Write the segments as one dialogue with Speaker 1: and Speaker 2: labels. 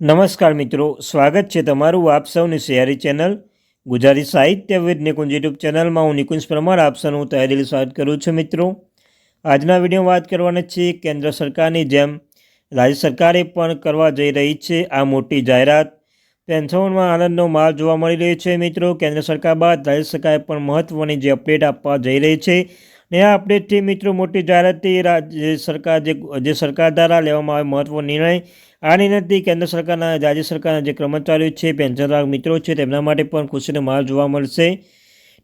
Speaker 1: નમસ્કાર મિત્રો, સ્વાગત છે તમારું આપ સૌની સિયારી ચેનલ ગુજરાતી સાહિત્ય વિદ નિકુંજ યુટ્યુબ ચેનલમાં. હું નિકુંજ પરમાર, આપ સૌનું તહેદીલી સ્વાગત કરું છું મિત્રો. આજના વીડિયો વાત કરવાની છે કેન્દ્ર સરકારની જેમ. રાજ્ય સરકારે પણ કરવા જઈ રહી છે આ મોટી જાહેરાત. પેન્શનમાં આનંદનો માલ જોવા મળી રહ્યો છે મિત્રો. કેન્દ્ર સરકાર બાદ રાજ્ય સરકારે પણ મહત્ત્વની જે અપડેટ આપવા જઈ રહી છે ને આ અપડેટથી મિત્રો મોટી જાહેરાતથી રાજ્ય સરકાર, જે જે સરકાર દ્વારા લેવામાં આવે મહત્વનો નિર્ણય, આ નિર્ણયથી કેન્દ્ર સરકારના, રાજ્ય સરકારના જે કર્મચારીઓ છે પેન્શનધારક મિત્રો છે, તેમના માટે પણ ખુશીનો માલ જોવા મળશે.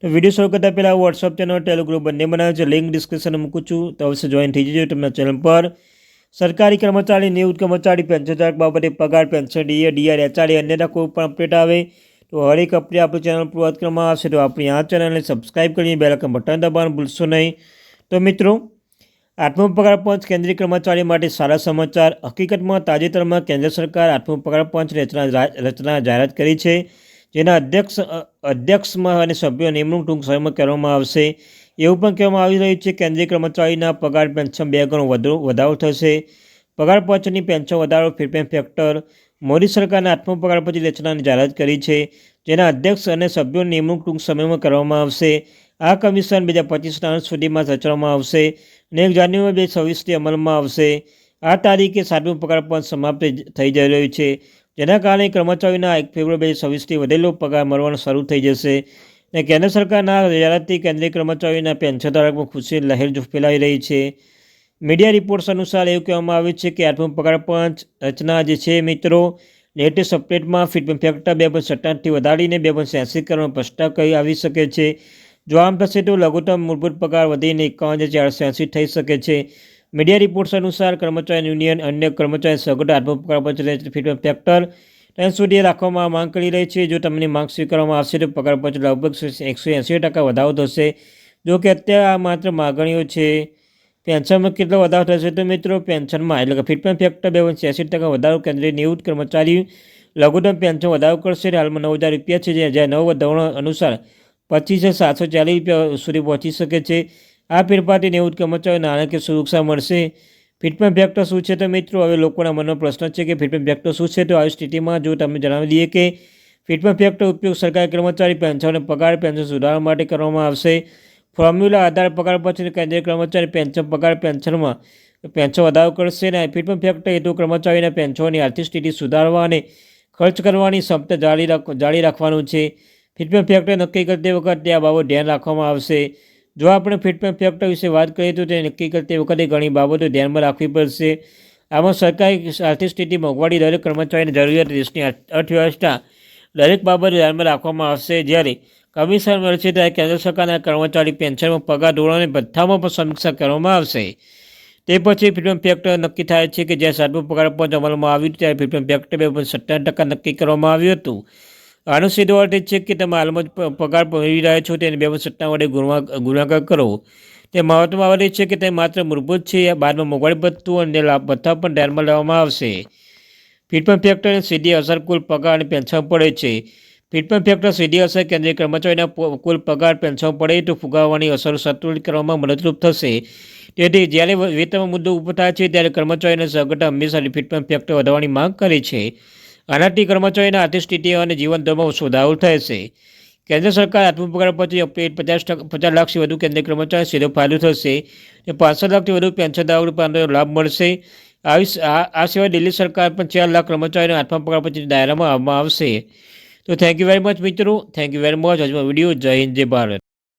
Speaker 1: તો વીડિયો શરૂ કરતાં પહેલાં વોટ્સઅપ ચેનલ ટેલિગ્રુપ બંને બનાવે છે. લિંક ડિસ્ક્રિપ્શનમાં મૂકું છું. તો અવશ્ય જોઈન થઈ જજો તમને ચેનલ પર. સરકારી કર્મચારી, નિવૃત્ત કર્મચારી પેન્શનધારક બાબતે પગાર, પેન્શન ડીએ ડીઆર એચઆરએ અન્યના કોઈ પણ અપડેટ આવે. તો હરેક અપડેટ આપણી ચેનલ પર વાત કરવામાં આવશે, તો આપણી આ ચેનલને સબસ્ક્રાઈબ કરીને બેલકન બટન દબાવવાનું ભૂલશો નહીં. તો મિત્રો, આઠમો પગાર પંચ કેન્દ્રીય કર્મચારી માટે સારા સમાચાર. હકીકતમાં તાજેતરમાં કેન્દ્ર સરકાર આઠમો પગાર પંચ રચના રચના જાહેરાત કરી છે, જેના અધ્યક્ષ અધ્યક્ષમાં અને સભ્યો નિમણૂક ટૂંક સમયમાં કરવામાં આવશે. એવું પણ કહેવામાં આવી રહ્યું છે, કેન્દ્રીય કર્મચારીના પગાર પેન્શન બે ગણો વધુ, વધારો થશે. પગાર પંચની પેન્શન વધારો ફીડબેક ફેક્ટર મોદી સરકારના આઠમો પગાર પછી રચનાની જાહેરાત કરી છે, જેના અધ્યક્ષ અને સભ્યો નિમણૂક ટૂંક સમયમાં કરવામાં આવશે. આ કમિશન બે હજાર પચીસના અંત સુધીમાં રચવામાં આવશે અને એક જાન્યુઆરી બે છવ્વીસથી અમલમાં આવશે. આ તારીખે સાતમું પગાર પણ સમાપ્ત થઈ જઈ રહ્યું છે. જેના કારણે કર્મચારીઓના એક ફેબ્રુઆરી બે હજાર છવ્વીસથી વધેલો પગાર મળવાનો શરૂ થઈ જશે. અને કેન્દ્ર સરકારના જાહેરાતથી કેન્દ્રીય કર્મચારીઓના પેન્શનધારકમાં ખુશી લહેર ફેલાઈ રહી છે. મીડિયા રિપોર્ટ્સ અનુસાર એવું કહેવામાં આવ્યું છે કે આઠમું પગાર પંચ રચના જે છે, મિત્રો લેટેસ્ટ અપડેટમાં ફીટ ફેક્ટર બે પોઈન્ટ સત્તાણથી વધારીને બે પોઈન્ટ એંસી કરવાનો પ્રસ્તાવ કહી આવી શકે છે. જો આમ થશે તો લઘુત્તમ મૂળભૂત પગાર વધીને એકાવન હજાર ચારસો એંસી થઈ શકે છે. મીડિયા રિપોર્ટ્સ અનુસાર કર્મચારી યુનિયન અન્ય કર્મચારી સગવડ આઠમો પગાર પંચ ફીટ ફેક્ટર ત્યાં સુધી રાખવામાં માંગ કરી રહી છે. જો તમને માંગ સ્વીકારવામાં આવશે તો પગાર પંચ લગભગ એકસો એંસી ટકા વધારો થશે. જો કે અત્યારે આ માત્ર માગણીઓ છે. પેન્શનમાં કેટલો વધારો થશે તો મિત્રો પેન્શનમાં એટલે કે ફિટમેન્ટ ફેક્ટર બે એંસી ટકા વધારો કેન્દ્રીય નિવૃત્ત કર્મચારી લઘુત્તમ પેન્શન વધારો કરશે હાલમાં નવ હજાર રૂપિયા છે જ્યાં નવ ધોરણ અનુસાર પચીસ સાતસો ચાલીસ રૂપિયા સુધી પહોંચી શકે છે. આ ફેરફારથી નિવૃત્ત કર્મચારીઓ નાણાકીય સુરક્ષા મળશે. ફિટમેન્ટ ફેક્ટર શું છે તો મિત્રો? હવે લોકોના મનનો પ્રશ્ન છે કે ફિટમેન્ટ ફેક્ટર શું છે તો આવી સ્થિતિમાં જો તમે જણાવી દઈએ કે ફિટમેન્ટ ફેક્ટર ઉપયોગ સરકારી કર્મચારી પેન્શન પગાર પેન્શન સુધારવા માટે કરવામાં આવશે. ફોર્મ્યુલા આધાર પગાર પછી કેન્દ્રીય કર્મચારી પેન્શન પગાર પેન્શનમાં પેન્શન વધારો કરશે અને ફિટમેન્ટ ફેક્ટર હેતુ કર્મચારીને પેન્શનની આર્થિક સ્થિતિ સુધારવા અને ખર્ચ કરવાની ક્ષમતા જાળી રાખ જાળી રાખવાનું છે. ફિટમેન્ટ ફેક્ટર નક્કી કરતી વખતે આ બાબત ધ્યાન રાખવામાં આવશે. જો આપણે ફિટમેન્ટ ફેક્ટર વિશે વાત કરીએ તો તે નક્કી કરતી વખતે ઘણી બાબતો ધ્યાનમાં રાખવી પડશે. આમાં સરકારી આર્થિક સ્થિતિ મોંઘવારી દરેક કર્મચારીની જરૂરિયાત, દેશની અર્થવ્યવસ્થા દરેક બાબત ધ્યાનમાં રાખવામાં આવશે. જ્યારે કમિશન મળશે ત્યારે કેન્દ્ર સરકારના કર્મચારી પેન્શનમાં પગાર ધોરણ અને પણ સમીક્ષા કરવામાં આવશે. તે પછી ફિટમેન્ટ ફેક્ટર નક્કી થાય છે કે જ્યાં સાતમો પગાર પંચ અમલમાં આવ્યું ત્યારે ફિટમેન્ટ ફેક્ટર બે પોઈન્ટ સત્તાવન ટકા નક્કી કરવામાં આવ્યું હતું. આનો સીધો અર્થ એ છે કે તમે હાલમાં જ પગાર મેળવી રહ્યા છો, તેને બે સત્તા વડે ગુણાકાર કરો. તે મહત્વમાં આવે છે કે તે માત્ર મૂળભૂત છે બાદમાં મોંઘવારી ભથ્થું અને ભથ્થા પણ ધ્યાનમાં લેવામાં આવશે. ફિટમેન્ટ ફેક્ટરની સીધી અસર કુલ પગાર અને પેન્શન પડે છે. ફિટમેન્ટ ફેક્ટર સીધી અસર કેન્દ્રીય કર્મચારીના કુલ પગાર પેન્શન પડે તો ફુગાવવાની અસર સંતુલિત કરવામાં મદદરૂપ થશે. તેથી જ્યારે વેતન મુદ્દો ઊભો થાય છે, ત્યારે કર્મચારીને સંગઠન હંમેશા ફિટમેન્ટ ફેક્ટર વધારવાની માંગ કરે છે. આનાથી કર્મચારીના આર્થિક સ્થિતિ અને જીવન ધોરણમાં સુધારો થશે કેન્દ્ર સરકાર આત્મપગાર પછી અપડેટ પચાસ ટકા, પચાસ લાખથી વધુ કેન્દ્રીય કર્મચારી સીધો ફાયદો થશે. અને પાંચસો લાખથી વધુ પેન્શનદારો પણ લાભ મળશે. આવી આ સિવાય દિલ્હી સરકાર પણ ચાર લાખ કર્મચારીઓને આઠમા પગાર પછી દાયરામાં આવવામાં આવશે. તો થેન્ક યુ વેરી મચ મિત્રો. થેન્ક યુ વેરી મચ આજનો વીડિયો જય હિન્દ, જય ભારત.